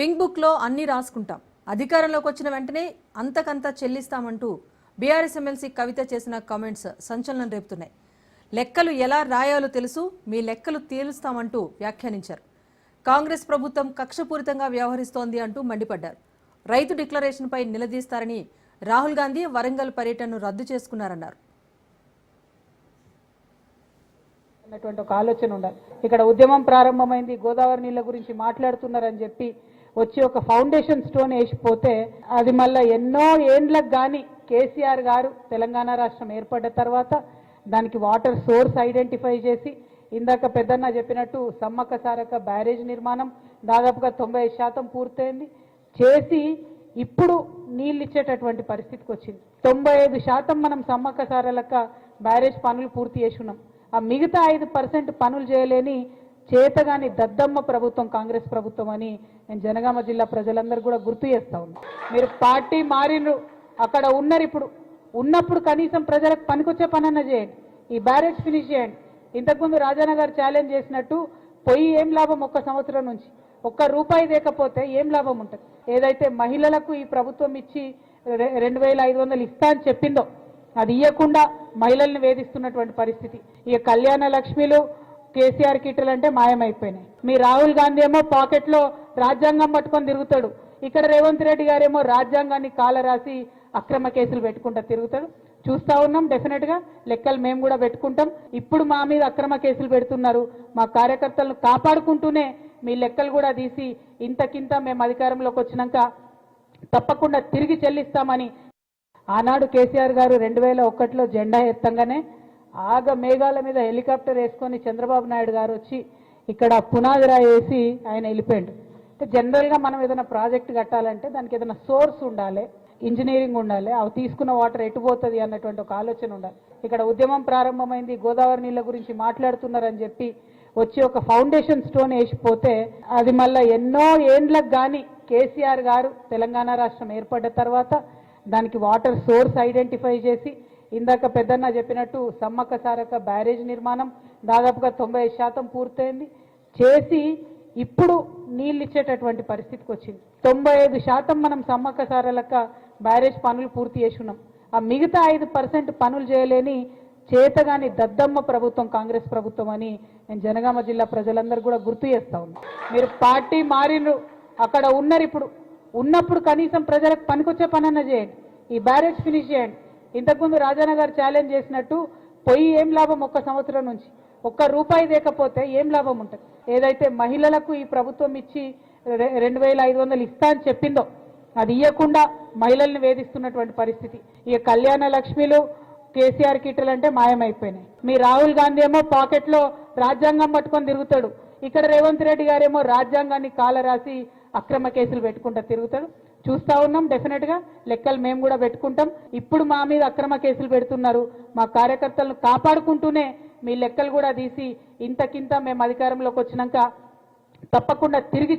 Pink బుక్లో అన్నీ రాసుకుంటాం. అధికారంలోకి వచ్చిన వెంటనే అంతకంతా చెల్లిస్తామంటూ బీఆర్ఎస్ ఎమ్మెల్సీ కవిత చేసిన కామెంట్స్ సంచలనం రేపుతున్నాయి. లెక్కలు ఎలా రాయాలో తెలుసు మీ లెక్కలు తేలుస్తామంటూ వ్యాఖ్యానించారు. కాంగ్రెస్ ప్రభుత్వం కక్షపూరితంగా వ్యవహరిస్తోంది అంటూ మండిపడ్డారు. రైతు డిక్లరేషన్పై నిలదీస్తారని రాహుల్ గాంధీ వరంగల్ పర్యటనను రద్దు చేసుకున్నారన్నారు. అన్నటువంటి ఒక ఆలోచన ఉండాలి. ఇక్కడ ఉద్యమం ప్రారంభమైంది గోదావరి నీళ్ళ గురించి మాట్లాడుతున్నారని చెప్పి వచ్చి ఒక ఫౌండేషన్ స్టోన్ వేసిపోతే అది మళ్ళీ ఎన్నో ఏండ్లకు కానీ కేసీఆర్ గారు తెలంగాణ రాష్ట్రం ఏర్పడ్డ తర్వాత దానికి వాటర్ సోర్స్ ఐడెంటిఫై చేసి ఇందాక పెద్దన్న చెప్పినట్టు సమ్మక్క సారక్క బ్యారేజ్ నిర్మాణం దాదాపుగా తొంభై శాతం పూర్తయింది. చేసి ఇప్పుడు నీళ్ళు ఇచ్చేటటువంటి పరిస్థితికి వచ్చింది. తొంభై ఐదు శాతం మనం సమ్మక్క సారలక్క బ్యారేజ్ పనులు పూర్తి చేసి ఉన్నాం ఆ మిగతా ఐదు పర్సెంట్ పనులు చేయలేని చేతగాని దద్దమ్మ ప్రభుత్వం కాంగ్రెస్ ప్రభుత్వం అని నేను జనగామ జిల్లా ప్రజలందరూ కూడా గుర్తు చేస్తా ఉన్నా. మీరు పార్టీ మారినరు అక్కడ ఉన్నారు ఇప్పుడు. ఉన్నప్పుడు కనీసం ప్రజలకు పనికొచ్చే పనన్నా చేయండి. ఈ బ్యారేజ్ ఫినిష్ చేయండి. ఇంతకుముందు రాజానగర్ గారు ఛాలెంజ్ చేసినట్టు పొయ్యి ఏం లాభం ఒక్క సంవత్సరం నుంచి? ఒక్క రూపాయి లేకపోతే ఏం లాభం ఉంటుంది? ఏదైతే మహిళలకు ఈ ప్రభుత్వం ఇచ్చి రె- రెండు వేల ఐదు వందలు ఇస్తా అని చెప్పిందో అది ఇవ్వకుండా మహిళల్ని వేధిస్తున్నటువంటి పరిస్థితి. ఇక కళ్యాణ లక్ష్మిలు కేసీఆర్ కిట్లు అంటే మాయమైపోయినాయి. మీ రాహుల్ గాంధీ ఏమో పాకెట్లో రాజ్యాంగం పట్టుకొని తిరుగుతాడు. ఇక్కడ రేవంత్ రెడ్డి గారేమో రాజ్యాంగాన్ని కాల రాసి అక్రమ కేసులు పెట్టుకుంటా తిరుగుతాడు. చూస్తా ఉన్నాం డెఫినెట్గా. లెక్కలు మేము కూడా పెట్టుకుంటాం. ఇప్పుడు మా మీద అక్రమ కేసులు పెడుతున్నారు. మా కార్యకర్తలను కాపాడుకుంటూనే మీ లెక్కలు కూడా తీసి ఇంతకింత మేము అధికారంలోకి వచ్చినాక తప్పకుండా తిరిగి చెల్లిస్తామని ఆనాడు కేసీఆర్ గారు రెండు వేల ఒకటిలో జెండా ఎత్తంగానే ఆగ మేఘాల మీద హెలికాప్టర్ వేసుకొని చంద్రబాబు నాయుడు గారు వచ్చి ఇక్కడ పునాది రాయి వేసి ఆయన వెళ్ళిపోయాడు. అంటే జనరల్గా మనం ఏదైనా ప్రాజెక్ట్ కట్టాలంటే దానికి ఏదైనా సోర్స్ ఉండాలి ఇంజనీరింగ్ ఉండాలి అవి తీసుకున్న వాటర్ ఎటు పోతుంది అన్నటువంటి ఒక ఆలోచన ఉండాలి. ఇక్కడ ఉద్యమం ప్రారంభమైంది గోదావరి నీళ్ళ గురించి మాట్లాడుతున్నారని చెప్పి వచ్చి ఒక ఫౌండేషన్ స్టోన్ వేసిపోతే అది మళ్ళీ ఎన్నో ఏండ్లకు కానీ కేసీఆర్ గారు తెలంగాణ రాష్ట్రం ఏర్పడ్డ తర్వాత దానికి వాటర్ సోర్స్ ఐడెంటిఫై చేసి ఇందాక పెద్దన్న చెప్పినట్టు సమ్మక్క సారక్క బ్యారేజ్ నిర్మాణం దాదాపుగా తొంభై శాతం పూర్తయింది. చేసి ఇప్పుడు నీళ్ళు ఇచ్చేటటువంటి పరిస్థితికి వచ్చింది. తొంభై ఐదు శాతం మనం సమ్మక్క సారలక్క బ్యారేజ్ పనులు పూర్తి చేసి ఆ మిగతా ఐదు పర్సెంట్ పనులు చేయలేని చేతగాని దద్దమ్మ ప్రభుత్వం కాంగ్రెస్ ప్రభుత్వం అని నేను జనగామ జిల్లా ప్రజలందరూ కూడా గుర్తు చేస్తా ఉన్నా. మీరు పార్టీ మారినరు. అక్కడ ఉన్నారు ఇప్పుడు. ఉన్నప్పుడు కనీసం ప్రజలకు పనికొచ్చే పనన్నా చేయండి. ఈ బ్యారేజ్ ఫినిష్ చేయండి. ఇంతకుముందు రాజాన్న గారు ఛాలెంజ్ చేసినట్టు పొయ్యి ఏం లాభం ఒక్క సంవత్సరం నుంచి? ఒక్క రూపాయి లేకపోతే ఏం లాభం ఉంటుంది? ఏదైతే మహిళలకు ఈ ప్రభుత్వం ఇచ్చి రెండు వేల ఐదు వందలు ఇస్తా అని చెప్పిందో అది ఇవ్వకుండా మహిళల్ని వేధిస్తున్నటువంటి పరిస్థితి. ఇక కళ్యాణ లక్ష్మిలు కేసీఆర్ కిట్లు అంటే మాయమైపోయినాయి. మీ రాహుల్ గాంధీ ఏమో పాకెట్లో రాజ్యాంగం పట్టుకొని తిరుగుతాడు. ఇక్కడ రేవంత్ రెడ్డి గారేమో రాజ్యాంగాన్ని కాల రాసి అక్రమ కేసులు పెట్టుకుంటా తిరుగుతాడు. చూస్తా ఉన్నాం డెఫినెట్గా. లెక్కలు మేము కూడా పెట్టుకుంటాం. ఇప్పుడు మా మీద అక్రమ కేసులు పెడుతున్నారు. మా కార్యకర్తలను కాపాడుకుంటూనే మీ లెక్కలు కూడా తీసి ఇంతకింత మేము అధికారంలోకి వచ్చినాక తప్పకుండా తిరిగి